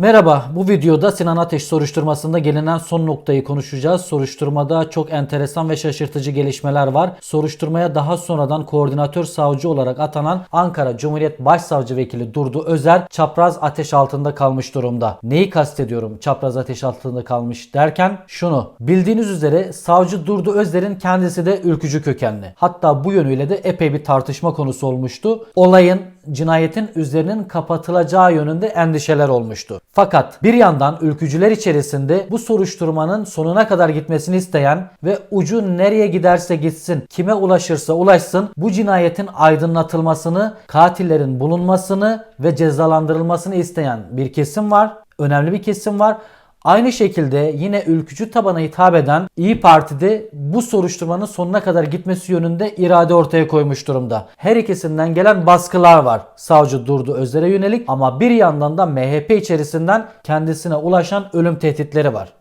Merhaba, bu videoda Sinan Ateş soruşturmasında gelinen son noktayı konuşacağız. Soruşturmada çok enteresan ve şaşırtıcı gelişmeler var. Soruşturmaya daha sonradan koordinatör savcı olarak atanan Ankara Cumhuriyet Başsavcı Vekili Durdu Özer çapraz ateş altında kalmış durumda. Neyi kastediyorum çapraz ateş altında kalmış derken şunu. Bildiğiniz üzere savcı Durdu Özer'in kendisi de ülkücü kökenli. Hatta bu yönüyle de epey bir tartışma konusu olmuştu. Olayın cinayetin üzerinin kapatılacağı yönünde endişeler olmuştu. Fakat bir yandan ülkücüler içerisinde bu soruşturmanın sonuna kadar gitmesini isteyen ve ucu nereye giderse gitsin, kime ulaşırsa ulaşsın bu cinayetin aydınlatılmasını, katillerin bulunmasını ve cezalandırılmasını isteyen bir kesim var. Önemli bir kesim var. Aynı şekilde yine ülkücü tabana hitap eden İyi Parti'de bu soruşturmanın sonuna kadar gitmesi yönünde irade ortaya koymuş durumda. Her ikisinden gelen baskılar var. Savcı Durdu Özer'e yönelik ama bir yandan da MHP içerisinden kendisine ulaşan ölüm tehditleri var.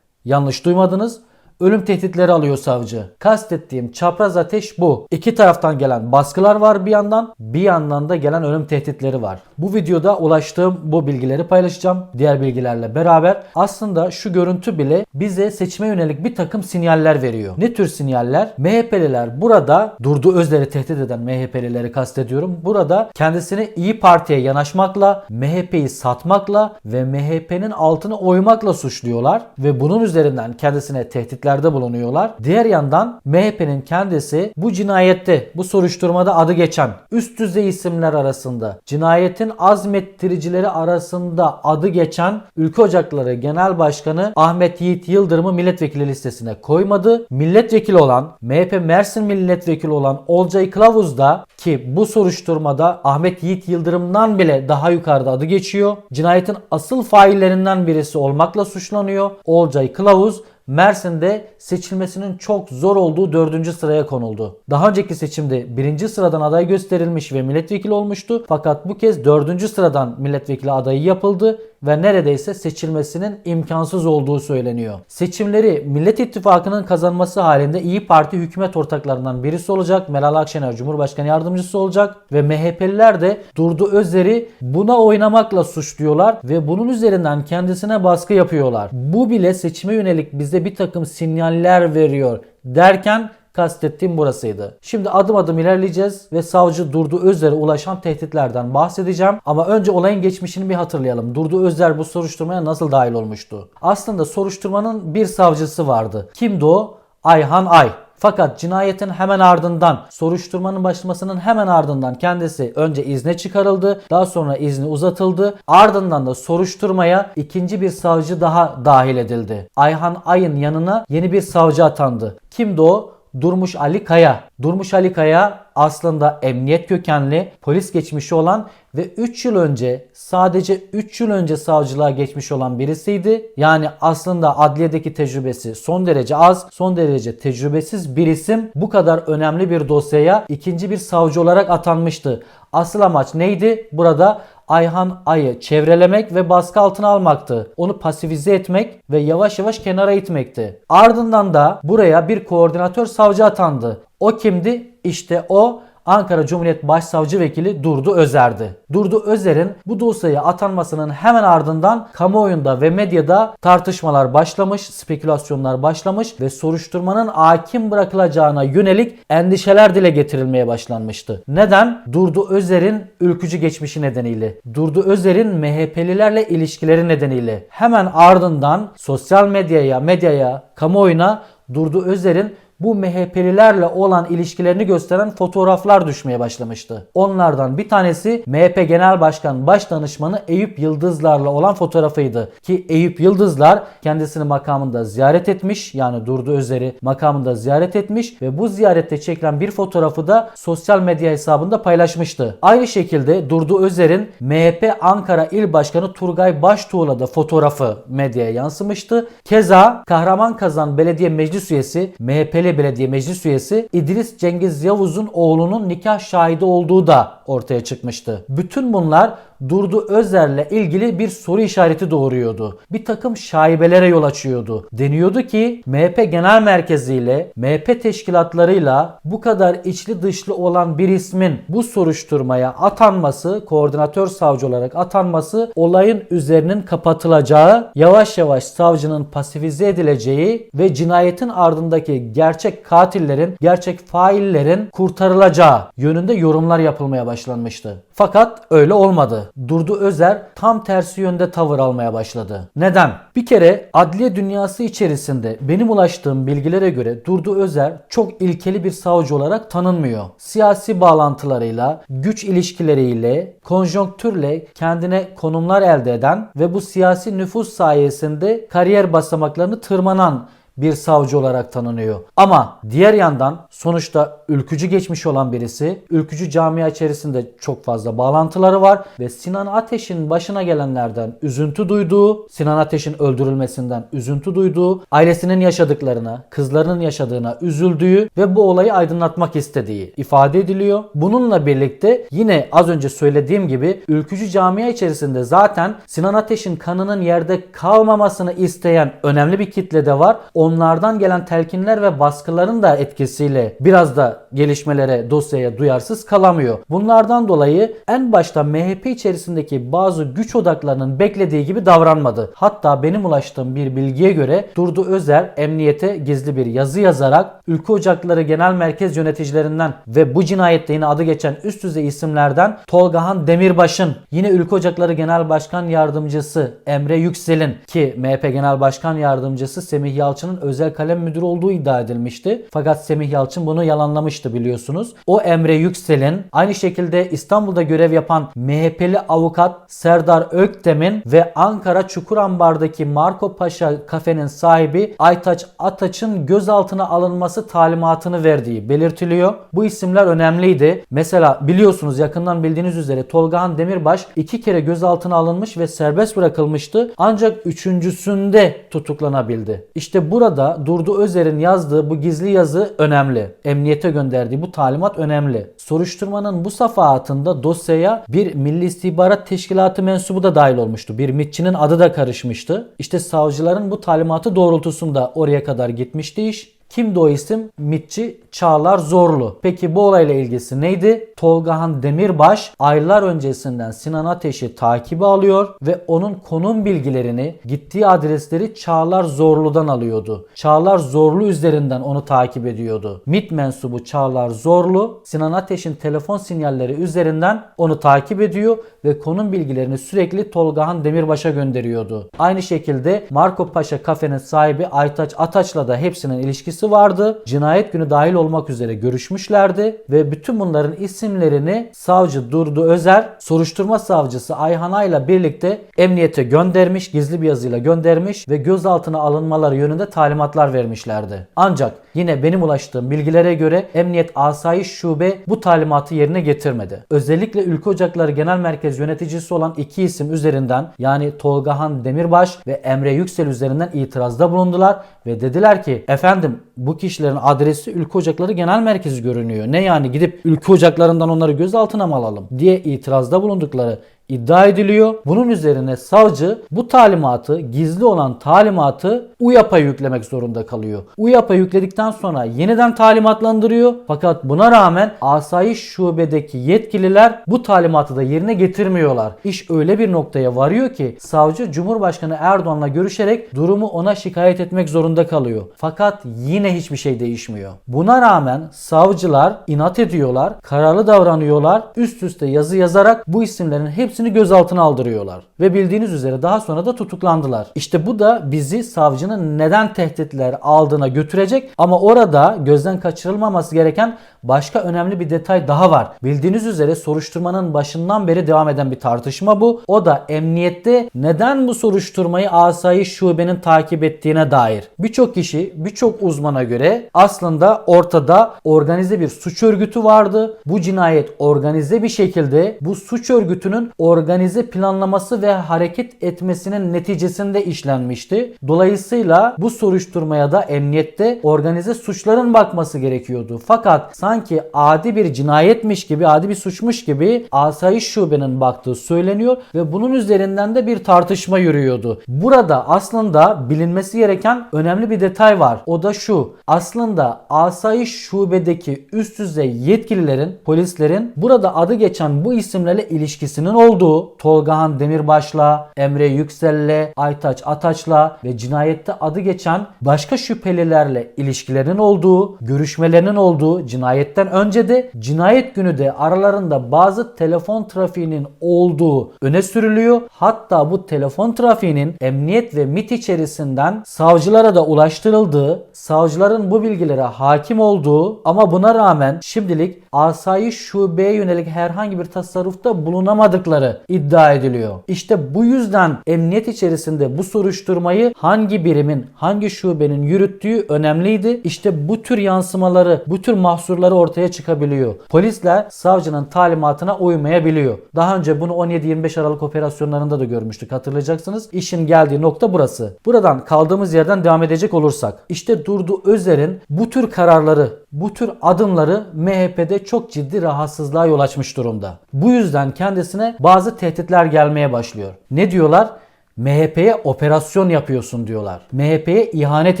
Yanlış duymadınız. Ölüm tehditleri alıyor savcı. Kastettiğim çapraz ateş bu. İki taraftan gelen baskılar var bir yandan, bir yandan da gelen ölüm tehditleri var. Bu videoda ulaştığım bu bilgileri paylaşacağım. Diğer bilgilerle beraber aslında şu görüntü bile bize seçime yönelik bir takım sinyaller veriyor. Ne tür sinyaller? MHP'liler burada Durdu Özler'i tehdit eden MHP'lileri kastediyorum. Burada kendisini İyi Parti'ye yanaşmakla, MHP'yi satmakla ve MHP'nin altını oymakla suçluyorlar ve bunun üzerinden kendisine tehditlerde bulunuyorlar. Diğer yandan MHP'nin kendisi bu cinayette, bu soruşturmada adı geçen üst düzey isimler arasında, cinayetin azmettiricileri arasında adı geçen Ülke Ocakları Genel Başkanı Ahmet Yiğit Yıldırım'ı milletvekili listesine koymadı. Milletvekili olan, MHP Mersin milletvekili olan Olcay Kılavuz da ki bu soruşturmada Ahmet Yiğit Yıldırım'dan bile daha yukarıda adı geçiyor. Cinayetin asıl faillerinden birisi olmakla suçlanıyor. Olcay Kılavuz Mersin'de seçilmesinin çok zor olduğu 4. sıraya konuldu. Daha önceki seçimde 1. sıradan aday gösterilmiş ve milletvekili olmuştu. Fakat bu kez 4. sıradan milletvekili adayı yapıldı ve neredeyse seçilmesinin imkansız olduğu söyleniyor. Seçimleri Millet İttifakı'nın kazanması halinde İyi Parti hükümet ortaklarından birisi olacak. Meral Akşener Cumhurbaşkanı yardımcısı olacak ve MHP'liler de Durdu Özer'i buna oynamakla suçluyorlar ve bunun üzerinden kendisine baskı yapıyorlar. Bu bile seçime yönelik bize bir takım sinyaller veriyor derken kastettiğim burasıydı. Şimdi adım adım ilerleyeceğiz ve savcı Durdu Özer'e ulaşan tehditlerden bahsedeceğim. Ama önce olayın geçmişini bir hatırlayalım. Durdu Özer bu soruşturmaya nasıl dahil olmuştu? Aslında soruşturmanın bir savcısı vardı. Kimdi o? Ayhan Ay. Fakat cinayetin hemen ardından, soruşturmanın başlamasının hemen ardından kendisi önce izne çıkarıldı. Daha sonra izni uzatıldı. Ardından da soruşturmaya ikinci bir savcı daha dahil edildi. Ayhan Ay'ın yanına yeni bir savcı atandı. Kimdi o? Durmuş Ali Kaya. Durmuş Ali Kaya aslında emniyet kökenli, polis geçmişi olan ve 3 yıl önce sadece 3 yıl önce savcılığa geçmiş olan birisiydi. Yani aslında adliyedeki tecrübesi son derece az, son derece tecrübesiz bir isim bu kadar önemli bir dosyaya ikinci bir savcı olarak atanmıştı. Asıl amaç neydi? Burada Ayhan Ay'ı çevrelemek ve baskı altına almaktı. Onu pasifize etmek ve yavaş yavaş kenara itmekti. Ardından da buraya bir koordinatör savcı atandı. O kimdi? İşte o Ankara Cumhuriyet Başsavcı Vekili Durdu Özer'di. Durdu Özer'in bu dosyaya atanmasının hemen ardından kamuoyunda ve medyada tartışmalar başlamış, spekülasyonlar başlamış ve soruşturmanın hakim bırakılacağına yönelik endişeler dile getirilmeye başlanmıştı. Neden? Durdu Özer'in ülkücü geçmişi nedeniyle. Durdu Özer'in MHP'lilerle ilişkileri nedeniyle. Hemen ardından sosyal medyaya, medyaya, kamuoyuna Durdu Özer'in bu MHP'lilerle olan ilişkilerini gösteren fotoğraflar düşmeye başlamıştı. Onlardan bir tanesi MHP Genel Başkan Başdanışmanı Eyüp Yıldızlar'la olan fotoğrafıydı. Ki Eyüp Yıldızlar kendisini makamında ziyaret etmiş yani Durdu Özer'i makamında ziyaret etmiş ve bu ziyarette çekilen bir fotoğrafı da sosyal medya hesabında paylaşmıştı. Aynı şekilde Durdu Özer'in MHP Ankara İl Başkanı Turgay Baştuğ'la da fotoğrafı medyaya yansımıştı. Keza Kahraman Kazan Belediye Meclis Üyesi MHP'li Belediye Meclis Üyesi İdris Cengiz Yavuz'un oğlunun nikah şahidi olduğu da ortaya çıkmıştı. Bütün bunlar Durdu Özer'le ilgili bir soru işareti doğuruyordu. Bir takım şaibelere yol açıyordu. Deniyordu ki MHP Genel Merkezi ile MHP teşkilatlarıyla bu kadar içli dışlı olan bir ismin bu soruşturmaya atanması, koordinatör savcı olarak atanması olayın üzerinin kapatılacağı, yavaş yavaş savcının pasifize edileceği ve cinayetin ardındaki gerçek katillerin, gerçek faillerin kurtarılacağı yönünde yorumlar yapılmaya başlanmıştı. Fakat öyle olmadı. Durdu Özer tam tersi yönde tavır almaya başladı. Neden? Bir kere adliye dünyası içerisinde benim ulaştığım bilgilere göre Durdu Özer çok ilkeli bir savcı olarak tanınmıyor. Siyasi bağlantılarıyla, güç ilişkileriyle, konjonktürle kendine konumlar elde eden ve bu siyasi nüfus sayesinde kariyer basamaklarını tırmanan bir savcı olarak tanınıyor. Ama diğer yandan sonuçta ülkücü geçmiş olan birisi, ülkücü camia içerisinde çok fazla bağlantıları var ve Sinan Ateş'in başına gelenlerden üzüntü duyduğu, Sinan Ateş'in öldürülmesinden üzüntü duyduğu, ailesinin yaşadıklarına, kızlarının yaşadığına üzüldüğü ve bu olayı aydınlatmak istediği ifade ediliyor. Bununla birlikte yine az önce söylediğim gibi ülkücü camia içerisinde zaten Sinan Ateş'in kanının yerde kalmamasını isteyen önemli bir kitle de var onlardan gelen telkinler ve baskıların da etkisiyle biraz da gelişmelere dosyaya duyarsız kalamıyor. Bunlardan dolayı en başta MHP içerisindeki bazı güç odaklarının beklediği gibi davranmadı. Hatta benim ulaştığım bir bilgiye göre Durdu Özer emniyete gizli bir yazı yazarak Ülke Ocakları Genel Merkez yöneticilerinden ve bu cinayette yine adı geçen üst düzey isimlerden Tolgahan Demirbaş'ın yine Ülke Ocakları Genel Başkan Yardımcısı Emre Yüksel'in ki MHP Genel Başkan Yardımcısı Semih Yalçın'ın özel kalem müdürü olduğu iddia edilmişti. Fakat Semih Yalçın bunu yalanlamıştı biliyorsunuz. O Emre Yüksel'in aynı şekilde İstanbul'da görev yapan MHP'li avukat Serdar Öktem'in ve Ankara Çukurambar'daki Marco Paşa kafenin sahibi Aytaç Ataç'ın gözaltına alınması talimatını verdiği belirtiliyor. Bu isimler önemliydi. Mesela biliyorsunuz yakından bildiğiniz üzere Tolgahan Demirbaş iki kere gözaltına alınmış ve serbest bırakılmıştı. Ancak üçüncüsünde tutuklanabildi. İşte burada Durdu Özer'in yazdığı bu gizli yazı önemli. Emniyete gönderdiği bu talimat önemli. Soruşturmanın bu safahatında dosyaya bir Milli İstihbarat Teşkilatı mensubu da dahil olmuştu. Bir MİT'çinin adı da karışmıştı. İşte savcıların bu talimatı doğrultusunda oraya kadar gitmişti iş. Kimdi o isim? MİTçi Çağlar Zorlu. Peki bu olayla ilgisi neydi? Tolgahan Demirbaş aylar öncesinden Sinan Ateş'i takibi alıyor ve onun konum bilgilerini, gittiği adresleri Çağlar Zorlu'dan alıyordu. Çağlar Zorlu üzerinden onu takip ediyordu. MİT mensubu Çağlar Zorlu Sinan Ateş'in telefon sinyalleri üzerinden onu takip ediyor ve konum bilgilerini sürekli Tolgahan Demirbaş'a gönderiyordu. Aynı şekilde Marco Paşa kafenin sahibi Aytaç Ataç'la da hepsinin ilişkisi vardı. Cinayet günü dahil olmak üzere görüşmüşlerdi ve bütün bunların isimlerini savcı Durdu Özer, soruşturma savcısı Ayhan Ay'la birlikte emniyete göndermiş, gizli bir yazıyla göndermiş ve gözaltına alınmaları yönünde talimatlar vermişlerdi. Ancak yine benim ulaştığım bilgilere göre Emniyet Asayiş Şube bu talimatı yerine getirmedi. Özellikle Ülke Ocakları Genel Merkez yöneticisi olan iki isim üzerinden yani Tolgahan Demirbaş ve Emre Yüksel üzerinden itirazda bulundular ve dediler ki efendim bu kişilerin adresi Ülke Ocakları Genel Merkezi görünüyor. Ne yani gidip Ülke Ocaklarından onları gözaltına mı alalım diye itirazda bulundukları iddia ediliyor. Bunun üzerine savcı bu talimatı, gizli olan talimatı UYAP'a yüklemek zorunda kalıyor. UYAP'a yükledikten sonra yeniden talimatlandırıyor. Fakat buna rağmen asayiş şubedeki yetkililer bu talimatı da yerine getirmiyorlar. İş öyle bir noktaya varıyor ki savcı Cumhurbaşkanı Erdoğan'la görüşerek durumu ona şikayet etmek zorunda kalıyor. Fakat yine hiçbir şey değişmiyor. Buna rağmen savcılar inat ediyorlar, kararlı davranıyorlar. Üst üste yazı yazarak bu isimlerin hepsini gözaltına aldırıyorlar. Ve bildiğiniz üzere daha sonra da tutuklandılar. İşte bu da bizi savcının neden tehditler aldığına götürecek ama orada gözden kaçırılmaması gereken başka önemli bir detay daha var. Bildiğiniz üzere soruşturmanın başından beri devam eden bir tartışma bu. O da emniyette neden bu soruşturmayı asayiş şubenin takip ettiğine dair. Birçok kişi, birçok uzmana göre aslında ortada organize bir suç örgütü vardı. Bu cinayet organize bir şekilde bu suç örgütünün organize planlaması ve hareket etmesinin neticesinde işlenmişti. Dolayısıyla bu soruşturmaya da emniyette organize suçların bakması gerekiyordu. Fakat sanki adi bir cinayetmiş gibi, adi bir suçmuş gibi asayiş şubenin baktığı söyleniyor ve bunun üzerinden de bir tartışma yürüyordu. Burada aslında bilinmesi gereken önemli bir detay var. O da şu. Aslında asayiş şubedeki üst düzey yetkililerin, polislerin burada adı geçen bu isimlerle ilişkisinin olduğu Tolgahan Demirbaş'la, Emre Yüksel'le, Aytaç Ataç'la ve cinayette adı geçen başka şüphelilerle ilişkilerinin olduğu, görüşmelerinin olduğu cinayetten önce de cinayet günü de aralarında bazı telefon trafiğinin olduğu öne sürülüyor. Hatta bu telefon trafiğinin emniyet ve MIT içerisinden savcılara da ulaştırıldığı, savcıların bu bilgilere hakim olduğu ama buna rağmen şimdilik asayiş şubeye yönelik herhangi bir tasarrufta bulunamadıkları iddia ediliyor. İşte bu yüzden emniyet içerisinde bu soruşturmayı hangi birimin, hangi şubenin yürüttüğü önemliydi. İşte bu tür yansımaları, bu tür mahsurları ortaya çıkabiliyor. Polisler savcının talimatına uymayabiliyor. Daha önce bunu 17-25 Aralık operasyonlarında da görmüştük hatırlayacaksınız. İşin geldiği nokta burası. Buradan kaldığımız yerden devam edecek olursak işte Durdu Özer'in bu tür kararları, bu tür adımları MHP'de çok ciddi rahatsızlığa yol açmış durumda. Bu yüzden kendisine bazı tehditler gelmeye başlıyor. Ne diyorlar? MHP'ye operasyon yapıyorsun diyorlar. MHP'ye ihanet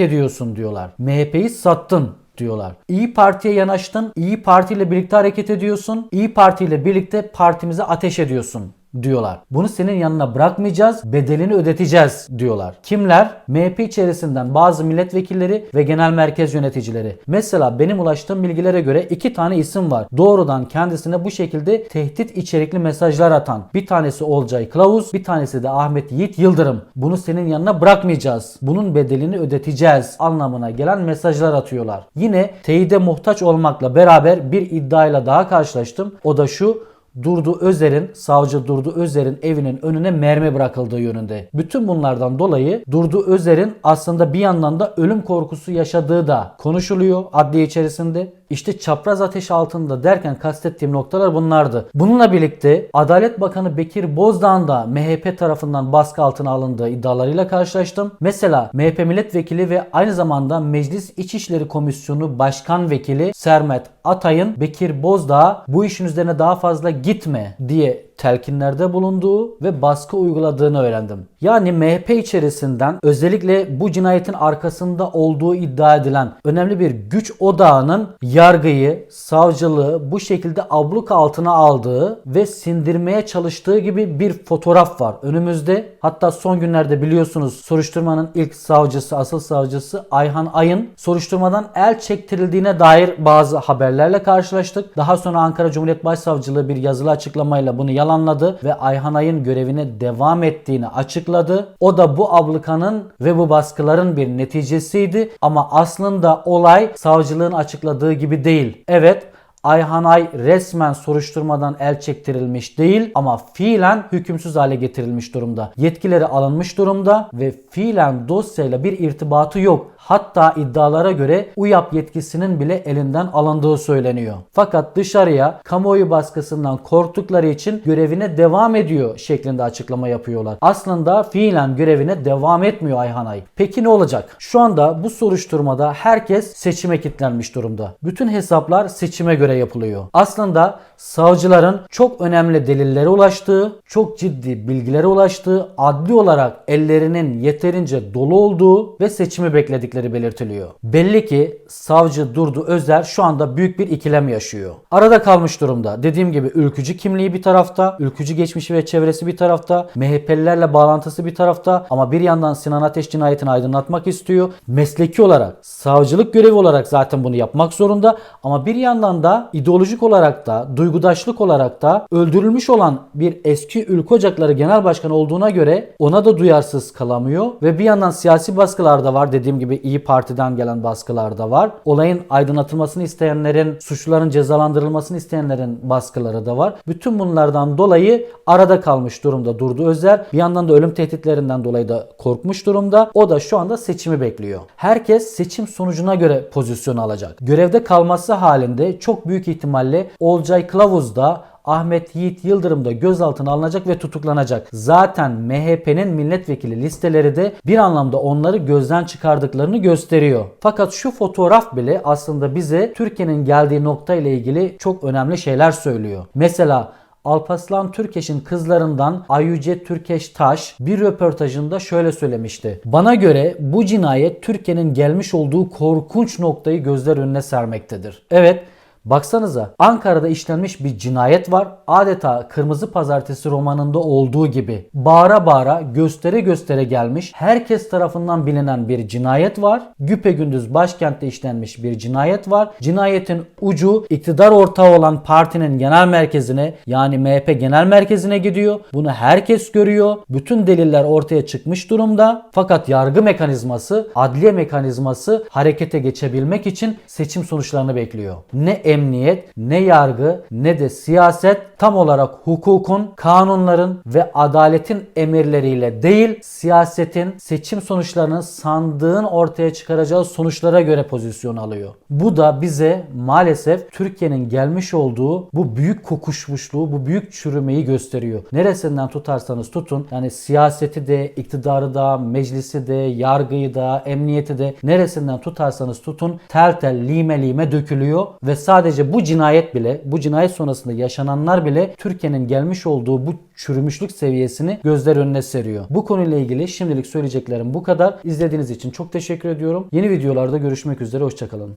ediyorsun diyorlar. MHP'yi sattın diyorlar. İyi Parti'ye yanaştın, İyi Parti ile birlikte hareket ediyorsun, İyi Parti ile birlikte partimize ateş ediyorsun diyorlar. Bunu senin yanına bırakmayacağız, bedelini ödeteceğiz diyorlar. Kimler? MHP içerisinden bazı milletvekilleri ve genel merkez yöneticileri. Mesela benim ulaştığım bilgilere göre iki tane isim var. Doğrudan kendisine bu şekilde tehdit içerikli mesajlar atan. Bir tanesi Olcay Kılavuz, bir tanesi de Ahmet Yiğit Yıldırım. Bunu senin yanına bırakmayacağız. Bunun bedelini ödeteceğiz anlamına gelen mesajlar atıyorlar. Yine teyide muhtaç olmakla beraber bir iddiayla daha karşılaştım. O da şu Durdu Özer'in, savcı Durdu Özer'in evinin önüne mermi bırakıldığı yönünde. Bütün bunlardan dolayı Durdu Özer'in aslında bir yandan da ölüm korkusu yaşadığı da konuşuluyor adliye içerisinde. İşte çapraz ateş altında derken kastettiğim noktalar bunlardı. Bununla birlikte Adalet Bakanı Bekir Bozdağ'ın da MHP tarafından baskı altına alındığı iddialarıyla karşılaştım. Mesela MHP milletvekili ve aynı zamanda Meclis İçişleri Komisyonu Başkan Vekili Sermet Atay'ın Bekir Bozdağ'a bu işin üzerine daha fazla gitme diye telkinlerde bulunduğu ve baskı uyguladığını öğrendim. Yani MHP içerisinden özellikle bu cinayetin arkasında olduğu iddia edilen önemli bir güç odağının yargıyı, savcılığı bu şekilde abluk altına aldığı ve sindirmeye çalıştığı gibi bir fotoğraf var önümüzde. Hatta son günlerde biliyorsunuz soruşturmanın ilk savcısı, asıl savcısı Ayhan Ay'ın soruşturmadan el çektirildiğine dair bazı haberlerle karşılaştık. Daha sonra Ankara Cumhuriyet Başsavcılığı bir yazılı açıklamayla bunu yalanladı ve Ayhan Ay'ın görevine devam ettiğini açıkladı. O da bu ablukanın ve bu baskıların bir neticesiydi ama aslında olay savcılığın açıkladığı gibi değil. Evet Ayhan Ay resmen soruşturmadan el çektirilmiş değil ama fiilen hükümsüz hale getirilmiş durumda. Yetkileri alınmış durumda ve fiilen dosyayla bir irtibatı yok. Hatta iddialara göre UYAP yetkisinin bile elinden alındığı söyleniyor. Fakat dışarıya kamuoyu baskısından korktukları için görevine devam ediyor şeklinde açıklama yapıyorlar. Aslında fiilen görevine devam etmiyor Ayhan Ay. Peki ne olacak? Şu anda bu soruşturmada herkes seçime kilitlenmiş durumda. Bütün hesaplar seçime göre yapılıyor. Aslında savcıların çok önemli delillere ulaştığı, çok ciddi bilgilere ulaştığı, adli olarak ellerinin yeterince dolu olduğu ve seçimi bekledikleri belirtiliyor. Belli ki savcı Durdu Özer şu anda büyük bir ikilem yaşıyor. Arada kalmış durumda. Dediğim gibi ülkücü kimliği bir tarafta, ülkücü geçmişi ve çevresi bir tarafta, MHP'lilerle bağlantısı bir tarafta ama bir yandan Sinan Ateş cinayetini aydınlatmak istiyor. Mesleki olarak, savcılık görevi olarak zaten bunu yapmak zorunda ama bir yandan da ideolojik olarak da, duygudaşlık olarak da öldürülmüş olan bir eski Ülke Ocakları Genel Başkanı olduğuna göre ona da duyarsız kalamıyor ve bir yandan siyasi baskılar da var. Dediğim gibi İyi Parti'den gelen baskılar da var. Olayın aydınlatılmasını isteyenlerin, suçluların cezalandırılmasını isteyenlerin baskıları da var. Bütün bunlardan dolayı arada kalmış durumda Durdu Özer. Bir yandan da ölüm tehditlerinden dolayı da korkmuş durumda. O da şu anda seçimi bekliyor. Herkes seçim sonucuna göre pozisyon alacak. Görevde kalması halinde çok büyük ihtimalle Olcay Kılavuz da Ahmet Yiğit Yıldırım da gözaltına alınacak ve tutuklanacak. Zaten MHP'nin milletvekili listeleri de bir anlamda onları gözden çıkardıklarını gösteriyor. Fakat şu fotoğraf bile aslında bize Türkiye'nin geldiği nokta ile ilgili çok önemli şeyler söylüyor. Mesela Alpaslan Türkeş'in kızlarından Ayüce Türkeş Taş bir röportajında şöyle söylemişti. Bana göre bu cinayet Türkiye'nin gelmiş olduğu korkunç noktayı gözler önüne sermektedir. Evet Baksanıza Ankara'da işlenmiş bir cinayet var. Adeta Kırmızı Pazartesi romanında olduğu gibi bağıra bağıra göstere göstere gelmiş. Herkes tarafından bilinen bir cinayet var. Güpegündüz başkentte işlenmiş bir cinayet var. Cinayetin ucu iktidar ortağı olan partinin genel merkezine yani MHP genel merkezine gidiyor. Bunu herkes görüyor. Bütün deliller ortaya çıkmış durumda. Fakat yargı mekanizması, adliye mekanizması harekete geçebilmek için seçim sonuçlarını bekliyor. Ne emniyet, ne yargı, ne de siyaset tam olarak hukukun, kanunların ve adaletin emirleriyle değil, siyasetin seçim sonuçlarının sandığın ortaya çıkaracağı sonuçlara göre pozisyon alıyor. Bu da bize maalesef Türkiye'nin gelmiş olduğu bu büyük kokuşmuşluğu, bu büyük çürümeyi gösteriyor. Neresinden tutarsanız tutun, yani siyaseti de, iktidarı da, meclisi de, yargıyı da, emniyeti de neresinden tutarsanız tutun tel tel lime lime dökülüyor ve sadece bu cinayet bile, bu cinayet sonrasında yaşananlar bile Türkiye'nin gelmiş olduğu bu çürümüşlük seviyesini gözler önüne seriyor. Bu konuyla ilgili şimdilik söyleyeceklerim bu kadar. İzlediğiniz için çok teşekkür ediyorum. Yeni videolarda görüşmek üzere, hoşçakalın.